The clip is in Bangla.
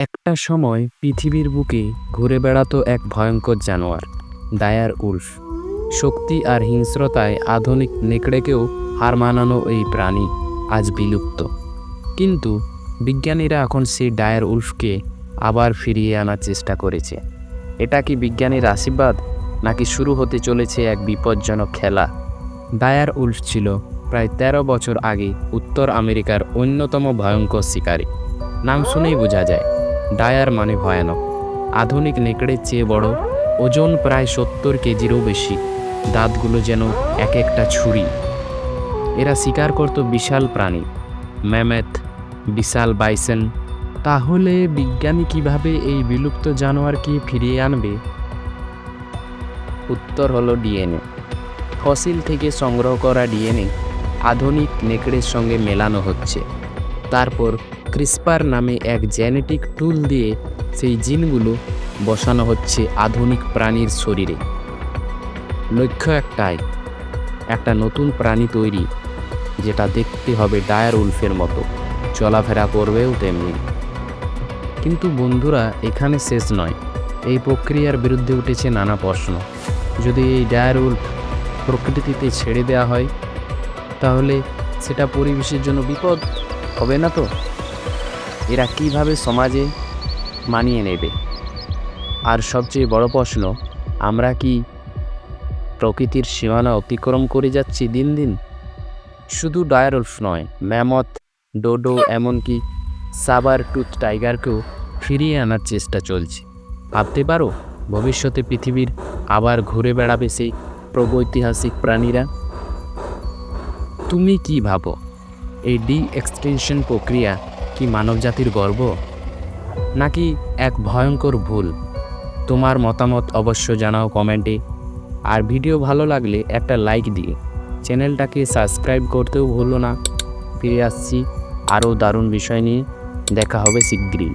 একটা সময় পৃথিবীর বুকে ঘুরে বেড়াতো এক ভয়ঙ্কর জানোয়ার ডায়ার উল্ফ। শক্তি আর হিংস্রতায় আধুনিক নেকড়েকেও হার মানানো এই প্রাণী আজ বিলুপ্ত। কিন্তু বিজ্ঞানীরা এখন সেই ডায়ার উল্ফকে আবার ফিরিয়ে আনার চেষ্টা করেছে। এটা কি বিজ্ঞানীর আশীর্বাদ, নাকি শুরু হতে চলেছে এক বিপজ্জনক খেলা? ডায়ার উল্ফ ছিল প্রায় ১৩ বছর আগে উত্তর আমেরিকার অন্যতম ভয়ঙ্কর শিকারী। নাম শুনেই বোঝা যায় ডায়ার মানে ভয়ানক। আধুনিক নেকড়ের চেয়ে বড় ওজন প্রায় সত্তর কেজিরও বেশি। দাঁতগুলো যেন এক একটা ছুরি। এরা শিকার করত বিশাল প্রাণী। ম্যামেথ, বিশাল বাইসেন। তাহলে বিজ্ঞানী কীভাবে এই বিলুপ্ত জানোয়ারকে ফিরিয়ে আনবে? উত্তর হলো ডিএনএ। ফসিল থেকে সংগ্রহ করা ডিএনএ আধুনিক নেকড়ের সঙ্গে মেলানো হচ্ছে। তারপর ক্রিসপার নামে এক জেনেটিক টুল দিয়ে সেই জিনগুলো বসানো হচ্ছে আধুনিক প্রাণীর শরীরে। লক্ষ্য একটাই, একটা নতুন প্রাণী তৈরি, যেটা দেখতে হবে ডায়ার উলফের মতো, চলাফেরা করবেও তেমনি। কিন্তু বন্ধুরা, এখানে শেষ নয়। এই প্রক্রিয়ার বিরুদ্ধে উঠেছে নানা প্রশ্ন। যদি এই ডায়ার উল্ফ প্রকৃতিতে ছেড়ে দেওয়া হয়, তাহলে সেটা পরিবেশের জন্য বিপদ, হবে না তো? এরা কীভাবে সমাজে মানিয়ে নেবে? আর সবচেয়ে বড় প্রশ্ন, আমরা কি প্রকৃতির সীমানা অতিক্রম করে যাচ্ছি দিন দিন? শুধু ডায়ারুলফ নয়, ম্যামথ, ডোডো, এমনকি সাবার টুথ টাইগারকেও ফিরিয়ে আনার চেষ্টা চলছে। ভাবতে পারো, ভবিষ্যতে পৃথিবীর আবার ঘুরে বেড়াবে সেই প্রগৈতিহাসিক প্রাণীরা? তুমি কি ভাবো? এই ডি এক্সটেনশন প্রক্রিয়া কি মানবজাতির গর্ব? নাকি এক ভয়ঙ্কর ভুল? তোমার মতামত অবশ্য জানাও কমেন্টে। আর ভিডিও ভালো লাগলে একটা লাইক দিয়ে চ্যানেলটাকে সাবস্ক্রাইব করতেও ভুলো না। ফিরে আসছি আরও দারুণ বিষয় নিয়ে। দেখা হবে শিগগিরই।